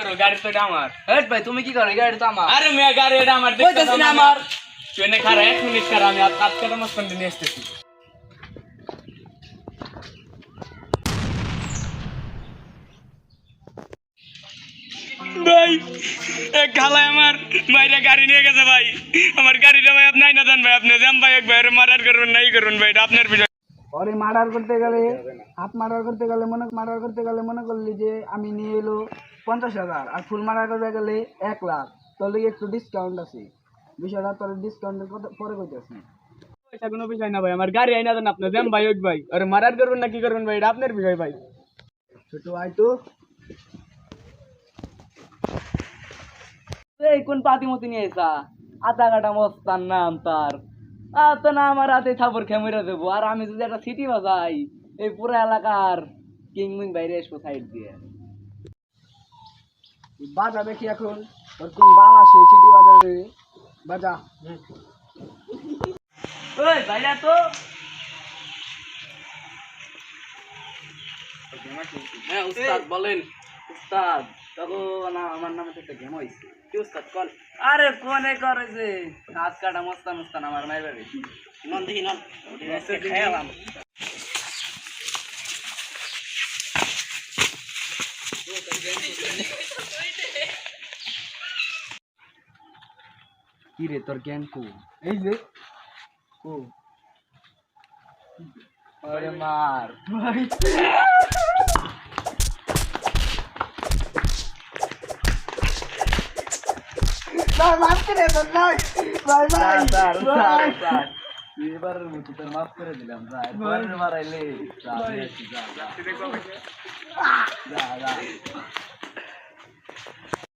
করো গাড়ি তো এটা আমার হেট ভাই তুমি কি করো এই গাড়ি তো আমার আরে মেয়ে গাড়ি এটা আমার কইতাছি না আমার তুই এনে খারা এক মিনিট খারা আমি আর কাজ কাটা মাঝখান দিয়ে নিয়ে আসতেছি ভাই এক খালায় আমার বাইরে গাড়ি নিয়ে গেছে ভাই আমার গাড়িটা ভাই আপনি না দেন ভাই আপনি যান ভাই এক ভাই মারার করবেন নাই করবেন ভাই এটা আপনার বিষয় ওরে মার্ডার করতে গেলে হাফ মার্ডার করতে গেলে মনে মার্ডার করতে গেলে মনে করলি যে আমি নিয়ে এলো পঞ্চাশ হাজার আর ফুল মার্ডার করতে গেলে এক লাখ। তোর লিগে একটু ডিসকাউন্ট আছে। বিষয়টা তোর ডিসকাউন্টের পরে কইতেছি। পয়সা কোনো বিষয় না ভাই আমার গাড়ি আইনা দেন আপনি। দেন ভাই ওই ভাই। আরে মারার করবেন না কি করবেন ভাই? এটা আপনার বিষয় ভাই। ছোট আয় তো। এই কোন পাতি মতি নিয়ে এসা? আধা কাটা মস্তান নাম তার। আর তো না আমার হাতে থাপড় খেমে দেবো। আর আমি যদি একটা সিটি বাজাই এই পুরো এলাকার কিংমিং বাইরে আসব সাইড দিয়ে। বাজা দেখি এখন তোর কোন বাল আসে চিঠি বাজারে। বাজা। ওই বাইরে তো হ্যাঁ উস্তাদ বলেন। উস্তাদ। তখন আমার নামে তো একটা গেম হয়েছে। কি উস্তাদ কল। আরে কোনে করেছে কাজ কাটা মস্তান মস্তান আমার মায়ের বাড়ি। নন দেখি নন। খেয়ালাম। কি রে তোর জ্ঞান কো? এই যে কো। ওরে মার। ভাই মাফ করে দেন ভাই ভাই ভাই স্যার স্যার ভাই স্যার এবারের মতো তোর মাফ করে দিলাম স্যার